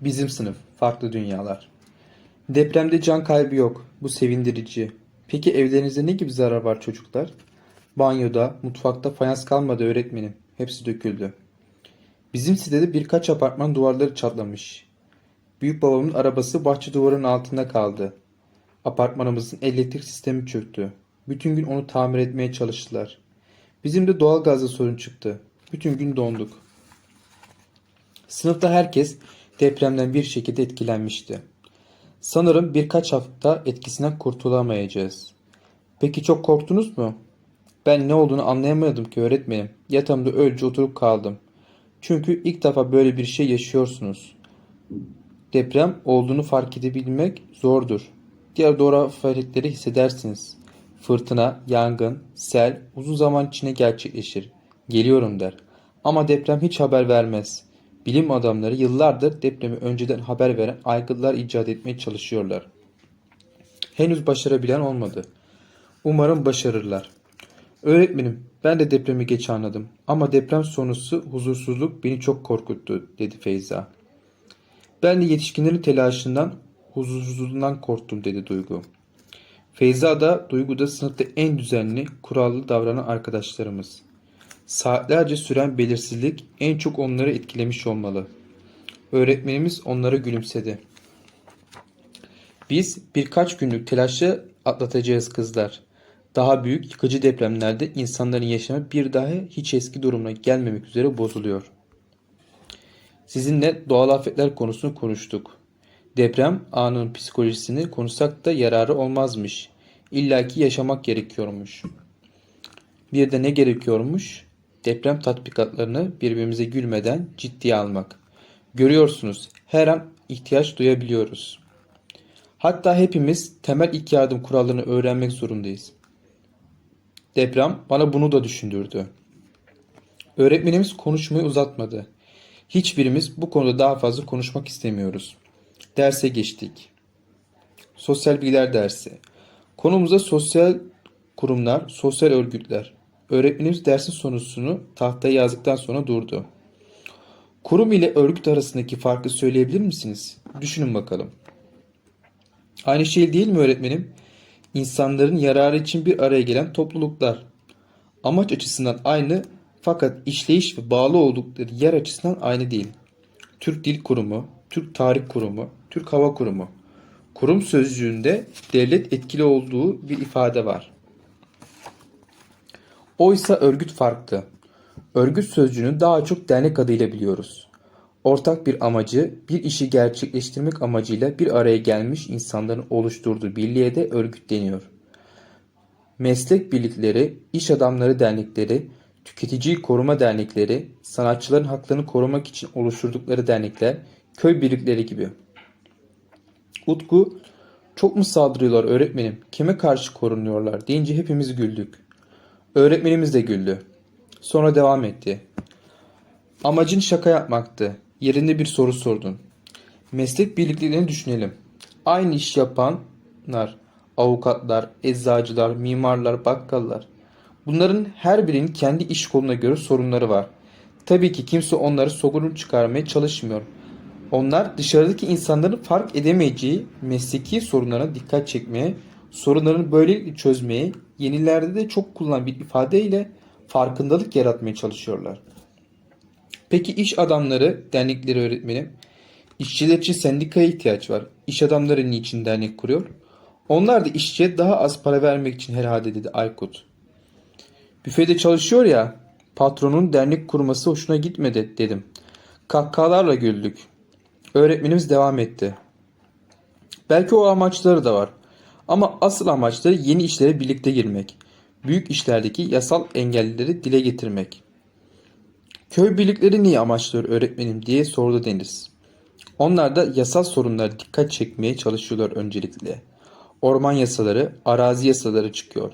Bizim sınıf, farklı dünyalar. Depremde can kaybı yok. Bu sevindirici. Peki evlerinizde ne gibi zarar var çocuklar? Banyoda, mutfakta fayans kalmadı öğretmenim. Hepsi döküldü. Bizim sitede birkaç apartman duvarları çatlamış. Büyük babamın arabası bahçe duvarının altında kaldı. Apartmanımızın elektrik sistemi çöktü. Bütün gün onu tamir etmeye çalıştılar. Bizim de doğalgazda sorun çıktı. Bütün gün donduk. Sınıfta herkes depremden bir şekilde etkilenmişti. Sanırım birkaç hafta etkisinden kurtulamayacağız. Peki çok korktunuz mu? Ben ne olduğunu anlayamadım ki öğretmenim. Yatağımda öylece oturup kaldım. Çünkü ilk defa böyle bir şey yaşıyorsunuz. Deprem olduğunu fark edebilmek zordur. Diğer doğru afetleri hissedersiniz. Fırtına, yangın, sel uzun zaman içinde gerçekleşir. Geliyorum der. Ama deprem hiç haber vermez. Bilim adamları yıllardır depremi önceden haber veren aygıtlar icat etmeye çalışıyorlar. Henüz başarabilen olmadı. Umarım başarırlar. Öğretmenim, ben de depremi geç anladım. Ama deprem sonrası huzursuzluk beni çok korkuttu, dedi Feyza. Ben de yetişkinlerin telaşından, huzursuzluğundan korktum, dedi Duygu. Feyza da Duygu da sınıfta en düzenli, kurallı davranan arkadaşlarımız. Saatlerce süren belirsizlik en çok onları etkilemiş olmalı. Öğretmenimiz onlara gülümsedi. Biz birkaç günlük telaşı atlatacağız kızlar. Daha büyük yıkıcı depremlerde insanların yaşamı bir daha hiç eski durumuna gelmemek üzere bozuluyor. Sizinle doğal afetler konusunu konuştuk. Deprem anının psikolojisini konuşsak da yararı olmazmış. İlla ki yaşamak gerekiyormuş. Bir de ne gerekiyormuş? Deprem tatbikatlarını birbirimize gülmeden ciddiye almak. Görüyorsunuz her an ihtiyaç duyabiliyoruz. Hatta hepimiz temel ilk yardım kurallarını öğrenmek zorundayız. Deprem bana bunu da düşündürdü. Öğretmenimiz konuşmayı uzatmadı. Hiçbirimiz bu konuda daha fazla konuşmak istemiyoruz. Derse geçtik. Sosyal bilgiler dersi. Konumuza sosyal kurumlar, sosyal örgütler. Öğretmenimiz dersin sonusunu tahtaya yazdıktan sonra durdu. Kurum ile örgüt arasındaki farkı söyleyebilir misiniz? Düşünün bakalım. Aynı şey değil mi öğretmenim? İnsanların yararı için bir araya gelen topluluklar. Amaç açısından aynı fakat işleyiş ve bağlı oldukları yer açısından aynı değil. Türk Dil Kurumu, Türk Tarih Kurumu, Türk Hava Kurumu. Kurum sözcüğünde devlet etkili olduğu bir ifade var. Oysa örgüt farklı. Örgüt sözcüğünü daha çok dernek adıyla biliyoruz. Ortak bir amacı, bir işi gerçekleştirmek amacıyla bir araya gelmiş insanların oluşturduğu birliğe de örgüt deniyor. Meslek birlikleri, iş adamları dernekleri, tüketiciyi koruma dernekleri, sanatçıların haklarını korumak için oluşturdukları dernekler, köy birlikleri gibi. Utku, çok mu saldırıyorlar öğretmenim, kime karşı korunuyorlar deyince hepimiz güldük. Öğretmenimiz de güldü. Sonra devam etti. Amacın şaka yapmaktı. Yerinde bir soru sordun. Meslek birliklerini düşünelim. Aynı iş yapanlar, avukatlar, eczacılar, mimarlar, bakkallar. Bunların her birinin kendi iş koluna göre sorunları var. Tabii ki kimse onları sorun çıkarmaya çalışmıyor. Onlar dışarıdaki insanların fark edemeyeceği mesleki sorunlara dikkat çekmeye, sorunlarını böylelikle çözmeye, yenilerde de çok kullanılan bir ifadeyle farkındalık yaratmaya çalışıyorlar. Peki iş adamları, dernekleri öğretmenim, işçiler için sendikaya ihtiyaç var. İş adamları niçin dernek kuruyor? Onlar da işçiye daha az para vermek için herhalde dedi Aykut. Büfede çalışıyor ya, patronun dernek kurması hoşuna gitmedi dedim. Kahkahalarla güldük. Öğretmenimiz devam etti. Belki o amaçları da var. Ama asıl amaçları yeni işlere birlikte girmek. Büyük işlerdeki yasal engelleri dile getirmek. Köy birlikleri niye amaçlıyor öğretmenim diye sordu Deniz. Onlar da yasal sorunlara dikkat çekmeye çalışıyorlar öncelikle. Orman yasaları, arazi yasaları çıkıyor.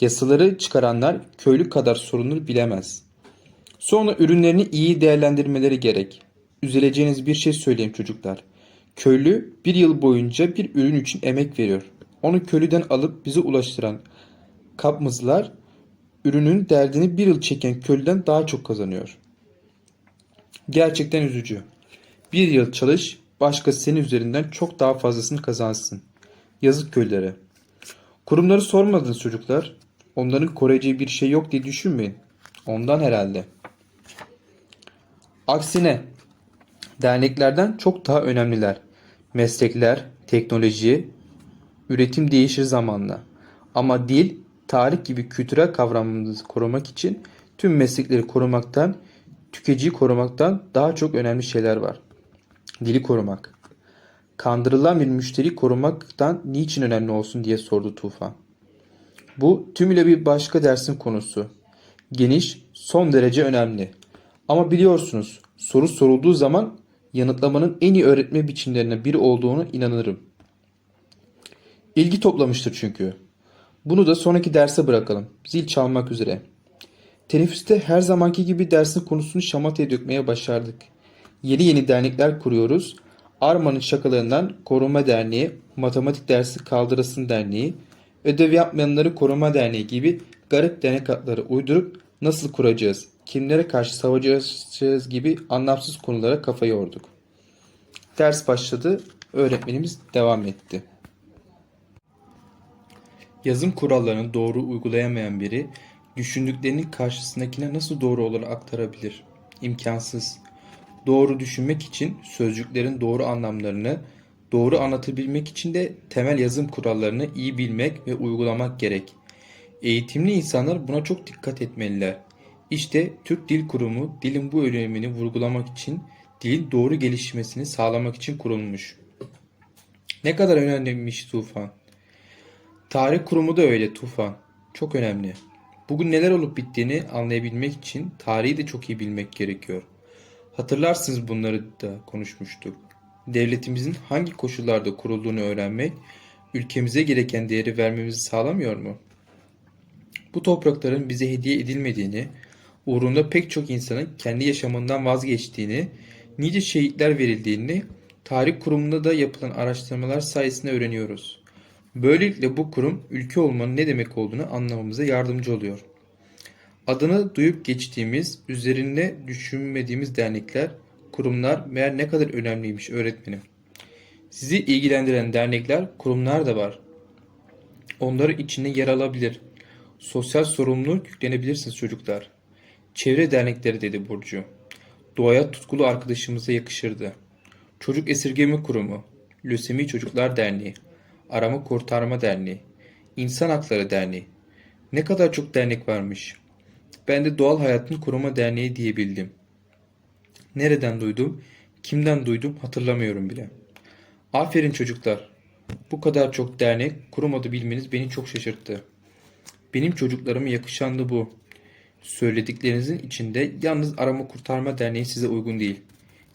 Yasaları çıkaranlar köylü kadar sorunları bilemez. Sonra ürünlerini iyi değerlendirmeleri gerek. Üzüleceğiniz bir şey söyleyeyim çocuklar. Köylü bir yıl boyunca bir ürün için emek veriyor. Onu köylüden alıp bize ulaştıran kapmızlar ürünün derdini bir yıl çeken köylüden daha çok kazanıyor. Gerçekten üzücü. Bir yıl çalış, başkası senin üzerinden çok daha fazlasını kazansın. Yazık köylere. Kurumları sormadınız çocuklar. Onların koruyacağı bir şey yok diye düşünmeyin. Ondan herhalde. Aksine derneklerden çok daha önemliler. Meslekler, teknoloji, üretim değişir zamanla. Ama dil, tarih gibi kültürel kavramımızı korumak için tüm meslekleri korumaktan, tüketiciyi korumaktan daha çok önemli şeyler var. Dili korumak. Kandırılan bir müşteriyi korumaktan niçin önemli olsun diye sordu Tufan. Bu tümüyle bir başka dersin konusu. Geniş, son derece önemli. Ama biliyorsunuz soru sorulduğu zaman yanıtlamanın en iyi öğretme biçimlerinden biri olduğunu inanırım. İlgi toplamıştır çünkü. Bunu da sonraki derse bırakalım. Zil çalmak üzere. Teneffüste her zamanki gibi dersin konusunu şamataya dökmeye başardık. Yeni yeni dernekler kuruyoruz. Arma'nın şakalarından Koruma Derneği, Matematik Dersi Kaldırasın Derneği, Ödev Yapmayanları Koruma Derneği gibi garip dernek adları uydurup nasıl kuracağız, kimlere karşı savaşacağız gibi anlamsız konulara kafa yorduk. Ders başladı, öğretmenimiz devam etti. Yazım kurallarını doğru uygulayamayan biri düşündüklerinin karşısındakine nasıl doğru olarak aktarabilir? İmkansız. Doğru düşünmek için sözcüklerin doğru anlamlarını doğru anlatabilmek için de temel yazım kurallarını iyi bilmek ve uygulamak gerek. Eğitimli insanlar buna çok dikkat etmeliler. İşte Türk Dil Kurumu dilin bu önemini vurgulamak için dilin doğru gelişmesini sağlamak için kurulmuş. Ne kadar önemliymiş Tufan. Tarih kurumu da öyle Tufan. Çok önemli. Bugün neler olup bittiğini anlayabilmek için tarihi de çok iyi bilmek gerekiyor. Hatırlarsınız bunları da konuşmuştuk. Devletimizin hangi koşullarda kurulduğunu öğrenmek, ülkemize gereken değeri vermemizi sağlamıyor mu? Bu toprakların bize hediye edilmediğini, uğrunda pek çok insanın kendi yaşamından vazgeçtiğini, nice şehitler verildiğini, tarih kurumunda da yapılan araştırmalar sayesinde öğreniyoruz. Böylelikle bu kurum ülke olmanın ne demek olduğunu anlamamıza yardımcı oluyor. Adını duyup geçtiğimiz, üzerinde düşünmediğimiz dernekler, kurumlar meğer ne kadar önemliymiş öğretmenim. Sizi ilgilendiren dernekler, kurumlar da var. Onların içinde yer alabilir. Sosyal sorumluluk yüklenebilirsiniz çocuklar. Çevre dernekleri dedi Burcu. Doğaya tutkulu arkadaşımıza yakışırdı. Çocuk Esirgeme Kurumu, Lösemi Çocuklar Derneği, Arama Kurtarma Derneği, İnsan Hakları Derneği. Ne kadar çok dernek varmış. Ben de Doğal Hayatın Koruma Derneği diyebildim. Nereden duydum, kimden duydum hatırlamıyorum bile. Aferin çocuklar. Bu kadar çok dernek, kurum adı bilmeniz beni çok şaşırttı. Benim çocuklarıma yakışan da bu. Söylediklerinizin içinde yalnız Arama Kurtarma Derneği size uygun değil.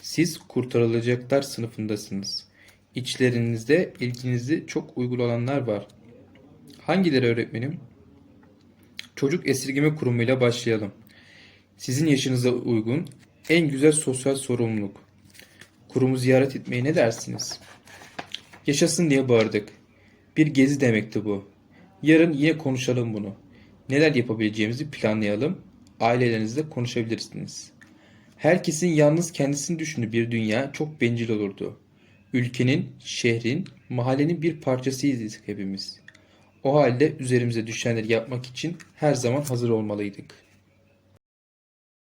Siz kurtarılacaklar sınıfındasınız. İçlerinizde ilginizi çok uygulananlar var. Hangileri öğretmenim? Çocuk Esirgeme Kurumu'yla başlayalım. Sizin yaşınıza uygun en güzel sosyal sorumluluk. Kurumu ziyaret etmeye ne dersiniz? Yaşasın diye bağırdık. Bir gezi demekti bu. Yarın yine konuşalım bunu. Neler yapabileceğimizi planlayalım. Ailelerinizle konuşabilirsiniz. Herkesin yalnız kendisini düşündüğü bir dünya çok bencil olurdu. Ülkenin, şehrin, mahallenin bir parçasıydık hepimiz. O halde üzerimize düşenleri yapmak için her zaman hazır olmalıydık.